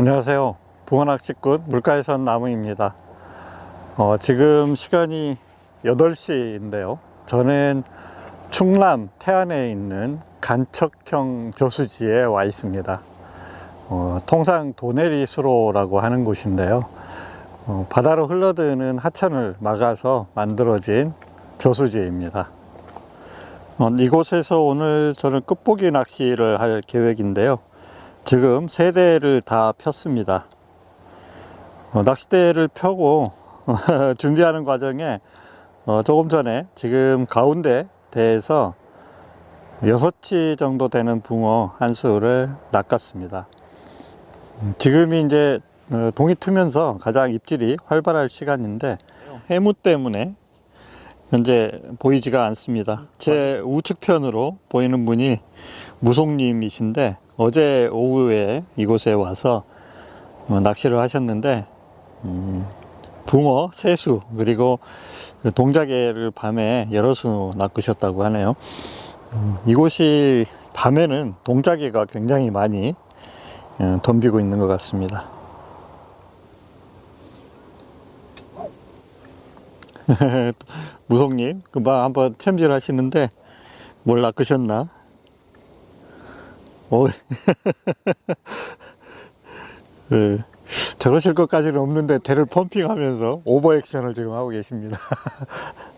안녕하세요. 붕어낚시꾼 물가에선 나무입니다. 어, 지금 시간이 8시인데요. 저는 충남 태안에 있는 간척형 저수지에 와 있습니다. 어, 통상 도내리 수로라고 하는 곳인데요. 어, 바다로 흘러드는 하천을 막아서 만들어진 저수지입니다. 어, 이곳에서 오늘 저는 끝보기 낚시를 할 계획인데요. 지금 세 대를 다 폈습니다. 어, 낚싯대를 펴고 준비하는 과정에 어, 조금 전에 지금 가운데 대에서 6치 정도 되는 붕어 한 수를 낚았습니다. 음, 지금이 이제 어, 동이 트면서 가장 입질이 활발할 시간인데 해무 때문에 현재 보이지가 않습니다. 제 우측편으로 보이는 분이 무송님이신데 어제 오후에 이곳에 와서 어, 낚시를 하셨는데 음, 붕어 세수 그리고 그 동자개를 밤에 여러 수 낚으셨다고 하네요. 음, 이곳이 밤에는 동자개가 굉장히 많이 어, 덤비고 있는 것 같습니다. 무송님 금방 한번 템질 하시는데 뭘 낚으셨나? 오, 그, 저러실 것까지는 없는데 대를 펌핑하면서 오버 액션을 지금 하고 계십니다.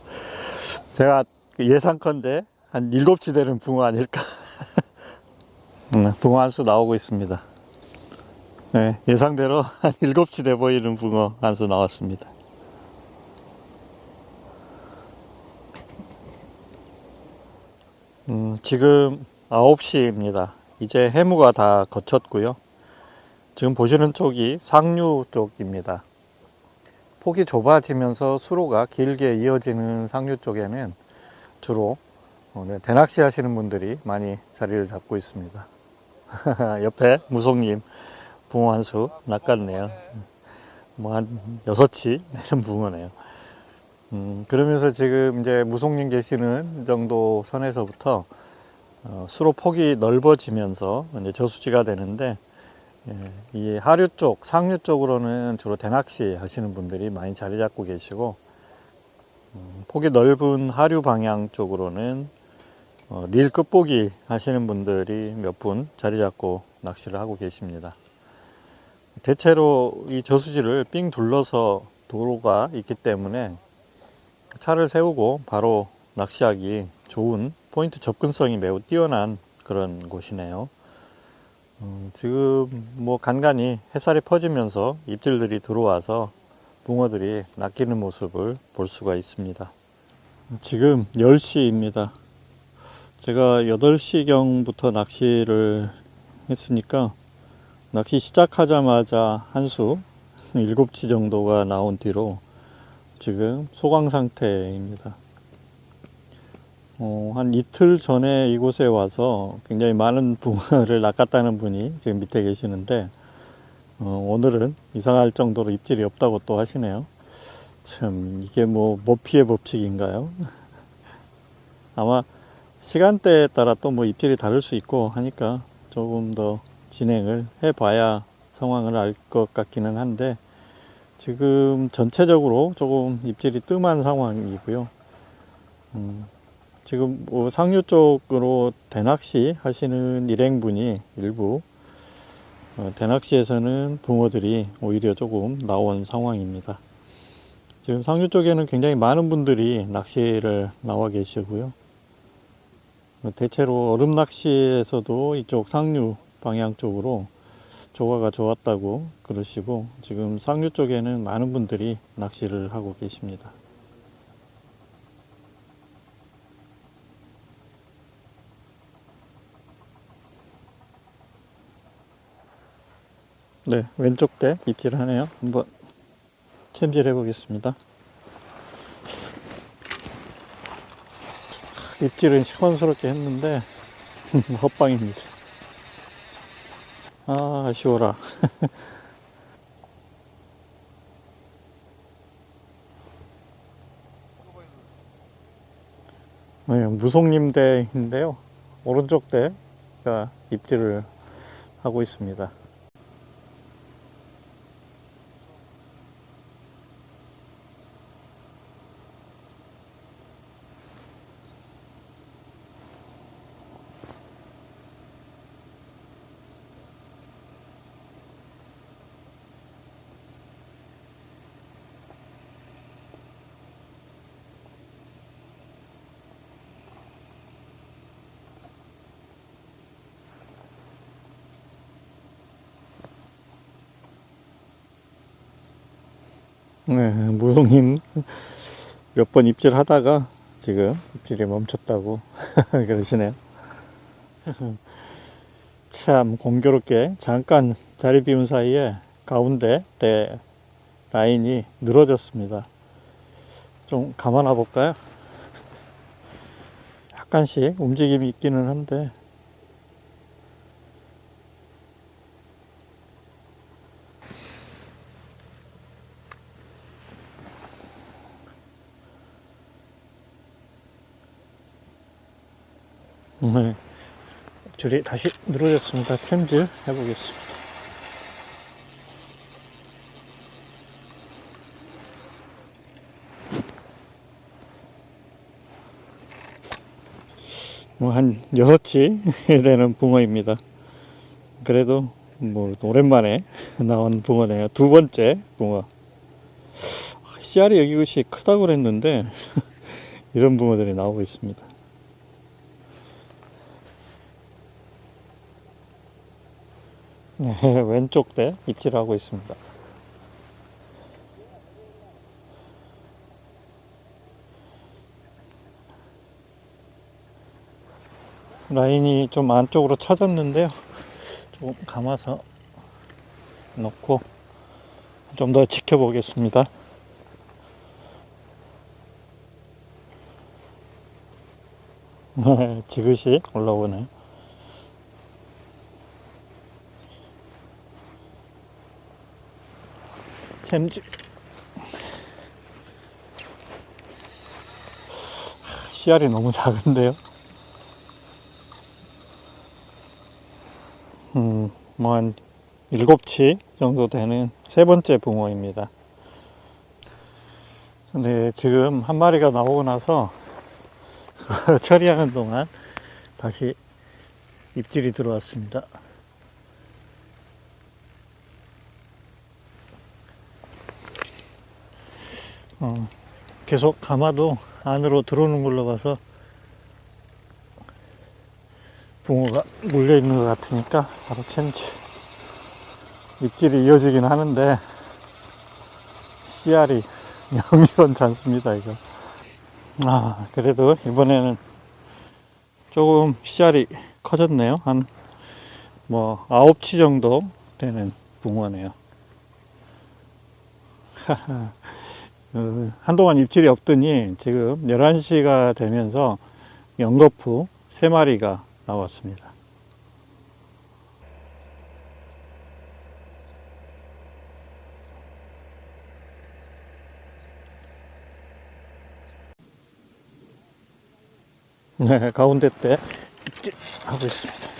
제가 예상컨대 한 일곱치 되는 붕어 아닐까. 음, 붕어 한 수 나오고 있습니다. 네, 예상대로 한 일곱치 돼 보이는 붕어 한 수 나왔습니다. 음, 지금 9시입니다. 이제 해무가 다 거쳤고요. 지금 보시는 쪽이 상류 쪽입니다. 폭이 좁아지면서 수로가 길게 이어지는 상류 쪽에는 주로 어, 네, 대낚시 하시는 분들이 많이 자리를 잡고 있습니다. 옆에 무송님 붕어 한 수 낚았네요. 뭐 한 여섯 치 내는 붕어네요. 음, 그러면서 지금 이제 무송님 계시는 정도 선에서부터 어, 수로 폭이 넓어지면서 이제 저수지가 되는데 예, 이 하류 쪽, 상류 쪽으로는 주로 대낚시 하시는 분들이 많이 자리 잡고 계시고 음, 폭이 넓은 하류 방향 쪽으로는 어, 닐 끝보기 하시는 분들이 몇 분 자리 잡고 낚시를 하고 계십니다. 대체로 이 저수지를 삥 둘러서 도로가 있기 때문에 차를 세우고 바로 낚시하기 좋은 포인트 접근성이 매우 뛰어난 그런 곳이네요. 음, 지금 뭐 간간히 햇살이 퍼지면서 입질들이 들어와서 붕어들이 낚이는 모습을 볼 수가 있습니다. 지금 10시입니다. 제가 8시경부터 낚시를 했으니까 낚시 시작하자마자 한 수 7치 정도가 나온 뒤로 지금 소강 상태입니다. 어, 한 이틀 전에 이곳에 와서 굉장히 많은 붕어를 낚았다는 분이 지금 밑에 계시는데 어, 오늘은 이상할 정도로 입질이 없다고 또 하시네요. 참 이게 뭐 모피의 법칙인가요? 아마 시간대에 따라 또 뭐 입질이 다를 수 있고 하니까 조금 더 진행을 해봐야 상황을 알 것 같기는 한데 지금 전체적으로 조금 입질이 뜸한 상황이고요. 음, 지금 뭐 상류 쪽으로 대낚시 하시는 일행분이 일부 어, 대낚시에서는 붕어들이 오히려 조금 나온 상황입니다. 지금 상류 쪽에는 굉장히 많은 분들이 낚시를 나와 계시고요. 어, 대체로 얼음 낚시에서도 이쪽 상류 방향 쪽으로 조과가 좋았다고 그러시고 지금 상류 쪽에는 많은 분들이 낚시를 하고 계십니다. 네, 왼쪽 대 입질 하네요. 한번 챔질 해 보겠습니다. 입질은 시원스럽게 했는데 헛방입니다. 아, 아쉬워라. 네, 무송님 대인데요. 오른쪽 대가 입질을 하고 있습니다. 네, 무송님 몇번 입질하다가 지금 입질이 멈췄다고 그러시네요. 참 공교롭게 잠깐 자리 비운 사이에 가운데 내 라인이 늘어졌습니다. 좀 감아나 볼까요? 약간씩 움직임이 있기는 한데 네. 줄이 다시 늘어졌습니다. 챔질 해보겠습니다. 뭐한 여섯치 되는 붕어입니다. 그래도 뭐 오랜만에 나온 붕어네요. 두 번째 붕어. 씨알이 여기 것이 크다고 그랬는데 이런 붕어들이 나오고 있습니다. 네, 왼쪽 대 입질하고 있습니다. 라인이 좀 안쪽으로 쳐졌는데요. 좀 감아서 놓고 좀 더 지켜보겠습니다. 지그시 올라오네. 햄지 씨알이 너무 작은데요. 음, 뭐한 일곱치 정도 되는 세 번째 붕어입니다. 근데 지금 한 마리가 나오고 나서 처리하는 동안 다시 입질이 들어왔습니다. 어, 계속 감아도 안으로 들어오는 걸로 봐서 붕어가 물려 있는 것 같으니까 바로 챔치 입질이 이어지긴 하는데 씨알이 영이원치 않습니다 이거. 아 그래도 이번에는 조금 씨알이 커졌네요. 한뭐 아홉치 정도 되는 붕어네요. 어, 한동안 입질이 없더니 지금 11시가 되면서 연거푸 3마리가 나왔습니다. 네, 가운데 때 입질하고 있습니다.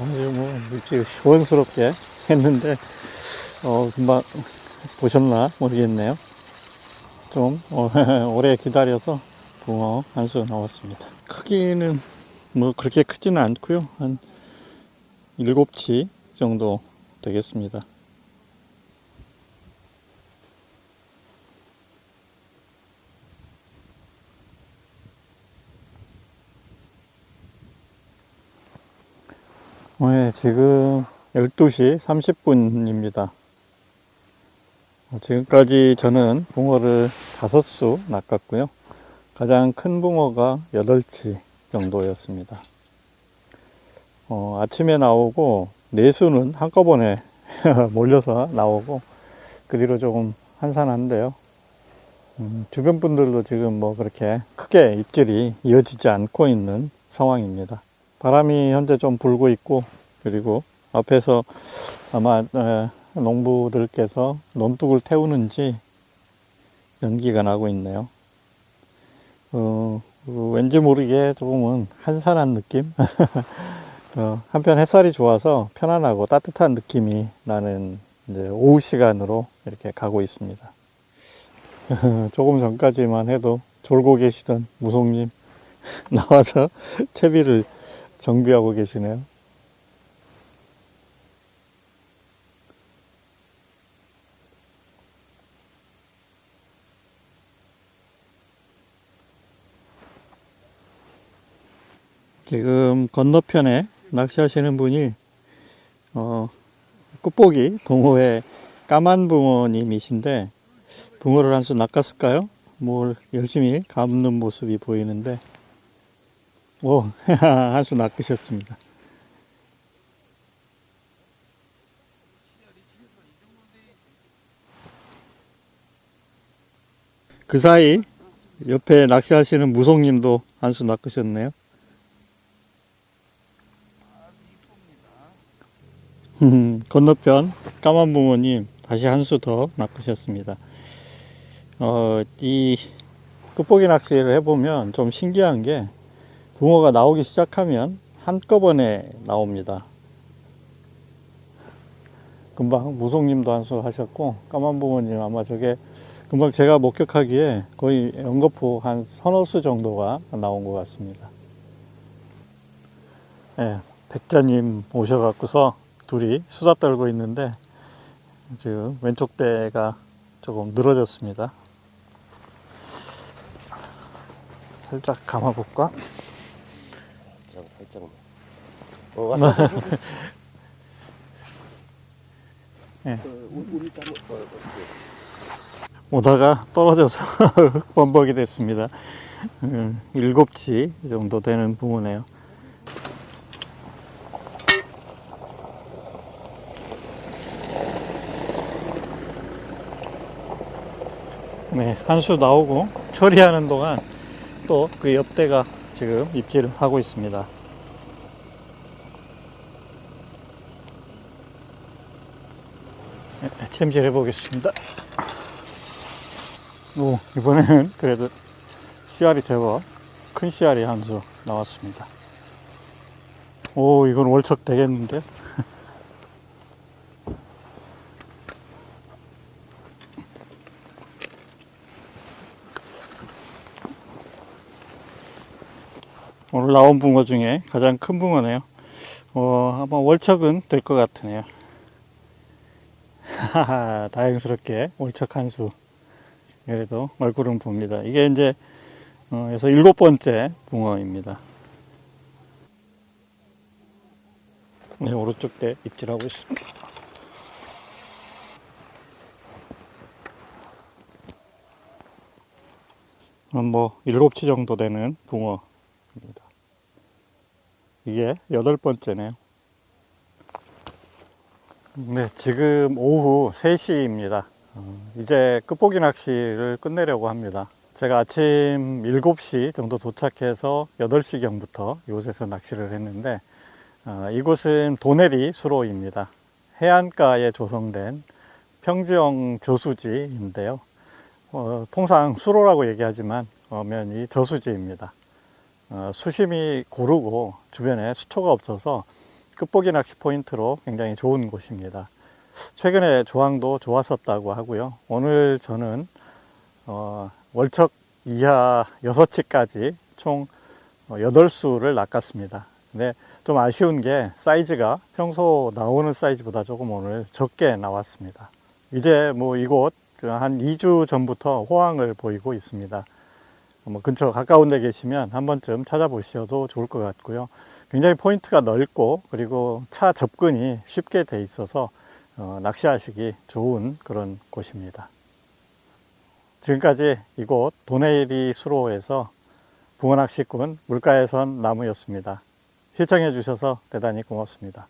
아주 뭐 입질 시원스럽게 했는데 어, 금방 보셨나 모르겠네요. 좀 어, 오래 기다려서 붕어 한 수 나왔습니다. 크기는 뭐 그렇게 크지는 않고요. 한 7치 정도 되겠습니다. 네, 지금 12시 30분입니다. 지금까지 저는 붕어를 다섯 수 낚았고요. 가장 큰 붕어가 8치 정도였습니다. 어, 아침에 나오고 네 수는 한꺼번에 몰려서 나오고 그 뒤로 조금 한산한데요. 음, 주변 분들도 지금 뭐 그렇게 크게 입질이 이어지지 않고 있는 상황입니다. 바람이 현재 좀 불고 있고 그리고 앞에서 아마 에, 농부들께서 논둑을 태우는지 연기가 나고 있네요. 어, 어, 왠지 모르게 조금은 한산한 느낌? 어, 한편 햇살이 좋아서 편안하고 따뜻한 느낌이 나는 이제 오후 시간으로 이렇게 가고 있습니다. 조금 전까지만 해도 졸고 계시던 무송님 나와서 채비를 정비하고 계시네요. 지금 건너편에 낚시하시는 분이 어, 끝보기 동호회 까만 붕어님이신데 붕어를 한 수 낚았을까요? 뭘 열심히 감는 모습이 보이는데 오, 한 수 낚으셨습니다. 그 사이 옆에 낚시하시는 무송님도 한 수 낚으셨네요. 음, 건너편 까만 붕어님 다시 한 수 더 낚으셨습니다. 어, 이 끝보기 낚시를 해보면 좀 신기한 게 붕어가 나오기 시작하면 한꺼번에 나옵니다. 금방 무송님도 한 수 하셨고 까만 붕어님 아마 저게 금방 제가 목격하기에 거의 연거푸 한 서너 수 정도가 나온 것 같습니다. 예, 백자님 오셔갖고서 둘이 수다 떨고 있는데 지금 왼쪽 배가 조금 늘어졌습니다. 살짝 감아볼까? 살짝만. 어, 어, 오다가 떨어져서 번복이 됐습니다. 음, 일곱치 정도 되는 붕어네요. 네, 한 수 나오고 처리하는 동안 또 그 옆대가 지금 입질을 하고 있습니다. 네, 챔질 해 보겠습니다. 오, 이번에는 그래도 씨알이 제법 큰 씨알이 한 수 나왔습니다. 오, 이건 월척 되겠는데? 오늘 나온 붕어 중에 가장 큰 붕어네요. 어, 아마 월척은 될 것 같으네요. 하하, 다행스럽게 월척 한 수. 그래도 얼굴은 봅니다. 이게 이제 어, 그래서 일곱 번째 붕어입니다. 네, 오른쪽 대 입질하고 있습니다. 어, 뭐 일곱 치 정도 되는 붕어입니다. 이게 여덟 번째네요. 네, 지금 오후 3시입니다. 어, 이제 끝보기 낚시를 끝내려고 합니다. 제가 아침 7시 정도 도착해서 8시경부터 이곳에서 낚시를 했는데 어, 이곳은 도내리 수로입니다. 해안가에 조성된 평지형 저수지인데요. 어, 통상 수로라고 얘기하지만 엄연히 저수지입니다. 어, 수심이 고르고 주변에 수초가 없어서 끝보기 낚시 포인트로 굉장히 좋은 곳입니다. 최근에 조항도 좋았었다고 하고요. 오늘 저는 어, 월척 이하 6치까지 총 8수를 낚았습니다. 근데 좀 아쉬운 게 사이즈가 평소 나오는 사이즈보다 조금 오늘 적게 나왔습니다. 이제 뭐 이곳 그한 2주 전부터 호황을 보이고 있습니다. 뭐 근처 가까운 데 계시면 한 번쯤 찾아보셔도 좋을 것 같고요. 굉장히 포인트가 넓고 그리고 차 접근이 쉽게 돼 있어서 어, 낚시하시기 좋은 그런 곳입니다. 지금까지 이곳 도내리 수로에서 붕어낚시꾼 물가에선 나무였습니다. 시청해 주셔서 대단히 고맙습니다.